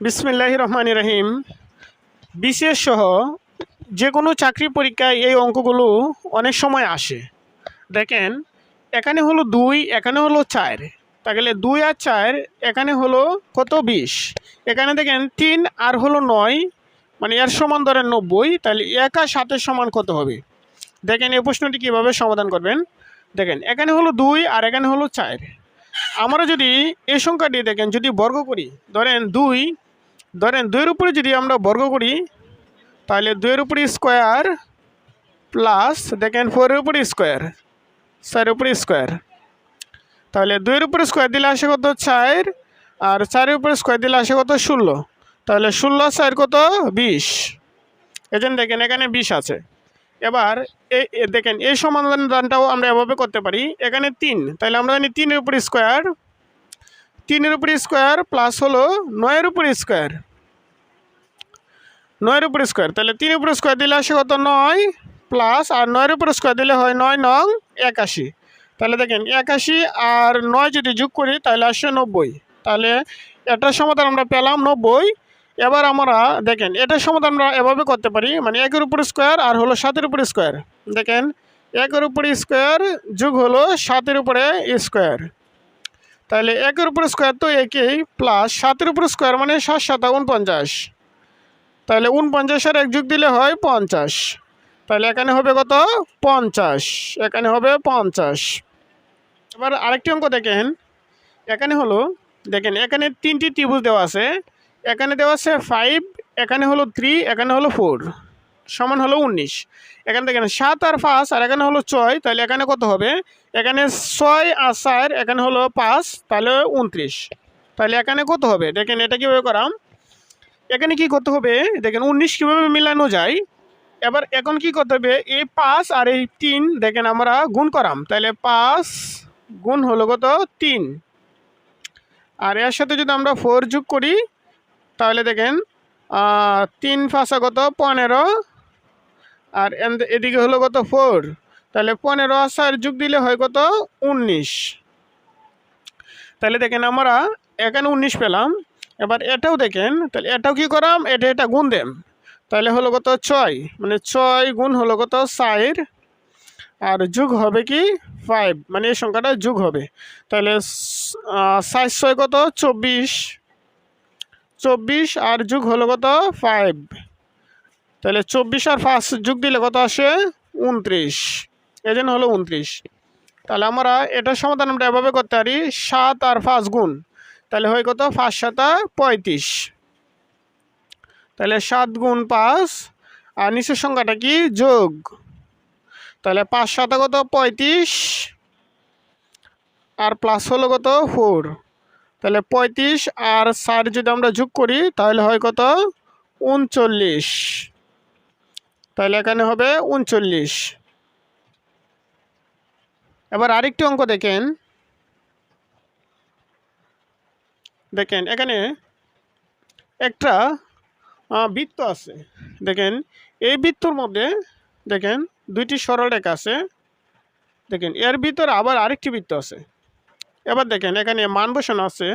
বিসমিল্লাহ রহমান রহিম বিশেষ সহ যে কোনো চাকরি পরীক্ষায় এই অঙ্কগুলো অনেক সময় আসে। দেখেন, এখানে হলো দুই, এখানে হলো চার। তাহলে দুই আর চার, এখানে হলো কত বিশ? এখানে দেখেন, তিন আর হলো নয় মানে এর সমান ধরেন নব্বই, তাহলে এক আর সাতের সমান কত হবে? দেখেন, এই প্রশ্নটি কীভাবে সমাধান করবেন? দেখেন, এখানে হলো দুই আর এখানে হলো চার। আমরা যদি এই সংখ্যাটি দেখেন, যদি বর্গ করি, ধরেন দুই ধরেন দুইয়ের উপরে যদি আমরা বর্গ করি, তাহলে দুইয়ের উপরে স্কোয়ার প্লাস দেখেন ফোরের উপরে স্কোয়ার চারের উপরে স্কোয়ার তাহলে দুইয়ের উপরে স্কোয়ার দিলে আসে কত? চার। আর চারের উপরে স্কোয়ার দিলে আসে কত? ষোলো। তাহলে ষোলো চার কত? বিশ। এজন্য দেখেন এখানে বিশ আছে। এবার এই দেখেন এই সমাধানটাও আমরা এভাবে করতে পারি। এখানে তিন। তাহলে আমরা জানি তিনের উপর স্কোয়ার তিনের উপর স্কোয়ার প্লাস হলো নয়ের উপর স্কোয়ার নয়ের উপর স্কোয়ার তাহলে তিন উপর স্কোয়ার দিলে আসে কত? নয় প্লাস আর নয়ের উপর স্কোয়ার দিলে হয় নয় নং একাশি। তাহলে দেখেন, একাশি আর নয় যদি যোগ করি, তাহলে আসে নব্বই। তাহলে এটার সমাধান আমরা পেলাম নব্বই। এবার আমরা দেখেন, এটার সমাধান আমরা এভাবে করতে পারি মানে একের উপর স্কোয়ার আর হলো সাতের উপর স্কোয়ার দেখেন, একের উপরে স্কোয়ার যোগ হলো সাতের উপরে স্কোয়ার তাহলে একের উপর স্কোয়ার তো একই প্লাস সাতের উপর স্কোয়ার মানে সাত সাতা উনপঞ্চাশ। তাহলে উনপঞ্চাশের এক যুগ দিলে হয় পঞ্চাশ। তাহলে এখানে হবে কত? পঞ্চাশ। এখানে হবে পঞ্চাশ। এবার আরেকটি অঙ্ক দেখেন। এখানে হলো, দেখেন, এখানে তিনটি ত্রিভুজ দেওয়া আছে। এখানে দেওয়া আছে ফাইভ এখানে হলো থ্রি এখানে হলো ফোর সমান হলো উনিশ। এখানে দেখেন সাত আর পাঁচ, আর এখানে হলো ছয়, তাহলে এখানে কত হবে? এখানে ছয় আর চার, এখানে হলো পাঁচ, তাহলে উনত্রিশ। তাহলে এখানে কত হবে? দেখেন এটা কীভাবে করাম? এখানে কি করতে হবে? দেখেন উনিশ কীভাবে মিলানো যায়? এবার এখন কি করতে হবে? এই পাঁচ আর এই তিন, দেখেন আমরা গুণ করাম। তাহলে পাঁচ গুণ হলো কত? তিন। আর এর সাথে যদি আমরা ফোর যোগ করি, তাহলে দেখেন তিন পাঁচা কত? পনেরো। আর এদিকে হলো কত? ফোর তাহলে পনেরো আর যোগ দিলে হয় কত? উনিশ। তাহলে দেখেন আমরা এখানে উনিশ পেলাম। এবার এটাও দেখেন, তাহলে এটাও কি করাম? এটা এটা গুণ দেন। তাহলে হলো কত? ছয়। মানে ছয় গুণ হলো কত? চার। আর যুগ হবে কি? ফাইভ মানে এই সংখ্যাটা যুগ হবে। তাহলে সাইজ ছয় কত? চব্বিশ। চব্বিশ আর যুগ হলো কত? ফাইভ তাহলে চব্বিশ আর ফার্স্ট যুগ দিলে কত আসে? উনত্রিশ। এই জন্য হলো উনত্রিশ। তাহলে আমরা এটার সমাধান আমরা এভাবে করতে পারি। সাত আর পাঁচ গুণ। তাহলে হয় কত? পাঁচ সাতা পঁয়ত্রিশ। তাহলে সাত গুণ পাঁচ, আর নিচের সংখ্যাটা কি? যোগ। তাহলে পাঁচ সাতা কত? পঁয়ত্রিশ। আর প্লাস হলো কত? ফোর তাহলে পঁয়ত্রিশ আর চার যদি আমরা যোগ করি, তাহলে হয় কত? উনচল্লিশ। তাহলে এখানে হবে উনচল্লিশ। এবার আরেকটি অঙ্ক দেখেন। দেখেন, এখানে একটা বৃত্ত আছে। দেখেন, এই বৃত্তর মধ্যে, দেখেন, দুইটি সরল রেখা আছে। দেখেন, এর ভিতরে আবার আরেকটি বৃত্ত আছে। এবার দেখেন, এখানে মান বসানো আছে।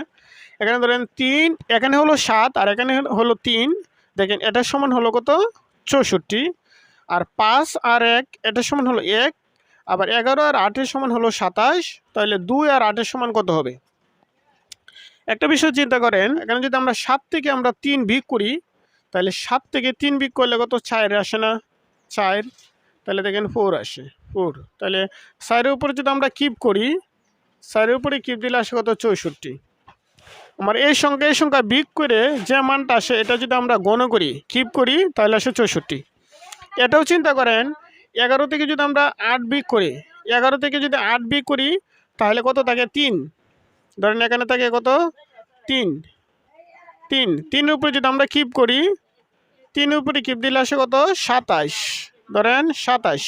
এখানে ধরেন তিন, এখানে হলো সাত, আর এখানে হলো তিন। দেখেন এটার সমান হলো কত? চৌষট্টি। আর পাঁচ আর এক এটার সমান হলো এক। আবার এগারো আর আটের সমান হলো সাতাশ। তাহলে দুই আর আটের সমান কত হবে? একটা বিষয় চিন্তা করেন, এখানে যদি আমরা সাত থেকে আমরা তিন বিক করি, তাহলে সাত থেকে তিন বিক করলে কত? চার আসে না। চার, তাহলে দেখেন ফোর আসে, ফোর। তাহলে চারের উপরে যদি আমরা কিপ করি, চারের উপরে কিপ দিলে আসে কত? চৌষট্টি। আমার এই সংখ্যা এই সংখ্যা বিক করে যে মানটা আসে, এটা যদি আমরা গণ করি কিপ করি, তাহলে আসে চৌষট্টি। এটাও চিন্তা করেন, এগারো থেকে যদি আমরা আট বিক করি, এগারো থেকে যদি আট বিক করি, তাহলে কত থাকে? তিন। ধরেন এখানে থাকে কত? তিন। তিন। তিনের উপরে যদি আমরা কিপ করি তিন উপরে কিপ দিলে আসে কত? সাতাশ ধরেন সাতাশ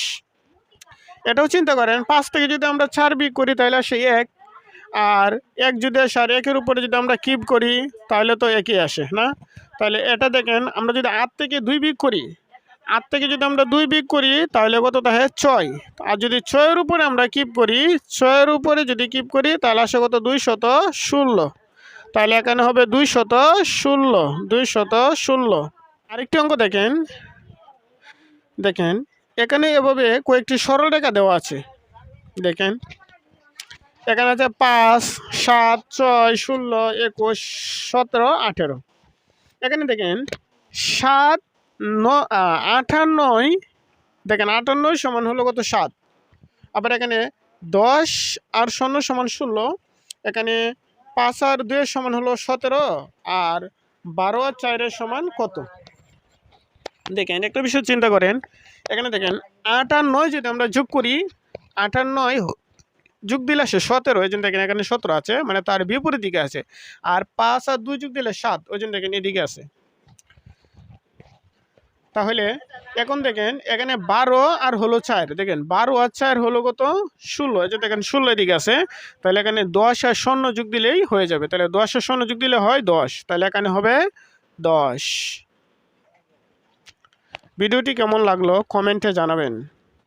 এটাও চিন্তা করেন, পাঁচ থেকে যদি আমরা চার বিক করি তাহলে আসে এক। আর এক যদি আসে আর একের উপরে যদি আমরা কিপ করি, তাহলে তো একই আসে, না? তাহলে এটা দেখেন, আমরা যদি আট থেকে দুই বিক করি, আট থেকে যদি আমরা দুই বিক করি, তাহলে কত থাকে ছয়। আর যদি ছয়ের উপরে আমরা কিপ করি, ছয়ের উপরে যদি কিপ করি, তাহলে আসে কত? দুই শত ষোলো। তাহলে এখানে হবে দুই শত ষোলো দুই শত ষোলো। আরেকটি অঙ্ক দেখেন। দেখেন এখানে এভাবে কয়েকটি সরল রেখা দেওয়া আছে। দেখেন এখানে আছে পাঁচ সাত ছয় ষোলো একুশ সতেরো আঠেরো। এখানে দেখেন সাত ন আ, দেখেন আটান্নয় সমান হলো কত সাত। আবার এখানে দশ আর শূন্য সমান ষোলো। এখানে পাঁচ আর দুয়ের সমান হলো সতেরো, আর বারো আর চারের সমান কত? দেখেন, একটা বিষয় চিন্তা করেন। এখানে দেখেন আট আর নয় যদি আমরা যোগ করি আট আর নয় যুগ দিলে আসে সতেরো ওই জন্য দেখেন এখানে সতেরো আছে মানে তার বিপরীত দিকে আছে। আর পাঁচ আর দুই যোগ দিলে সাত, ওই জন্য দেখেন এদিকে আছে। তাহলে এখন দেখেন, এখানে বারো আর হলো চার। দেখেন, বারো আর চার হলো কত? ষোলো। এই যে দেখেন, ষোলো দিকে আছে। তাহলে এখানে দশ আর স্বর্ণ যুগ দিলেই হয়ে যাবে। তাহলে দশ আর স্বর্ণ যুগ দিলে হয় দশ। তাহলে এখানে হবে দশ। ভিডিওটি কেমন লাগল? কমেন্টে জানাবেন।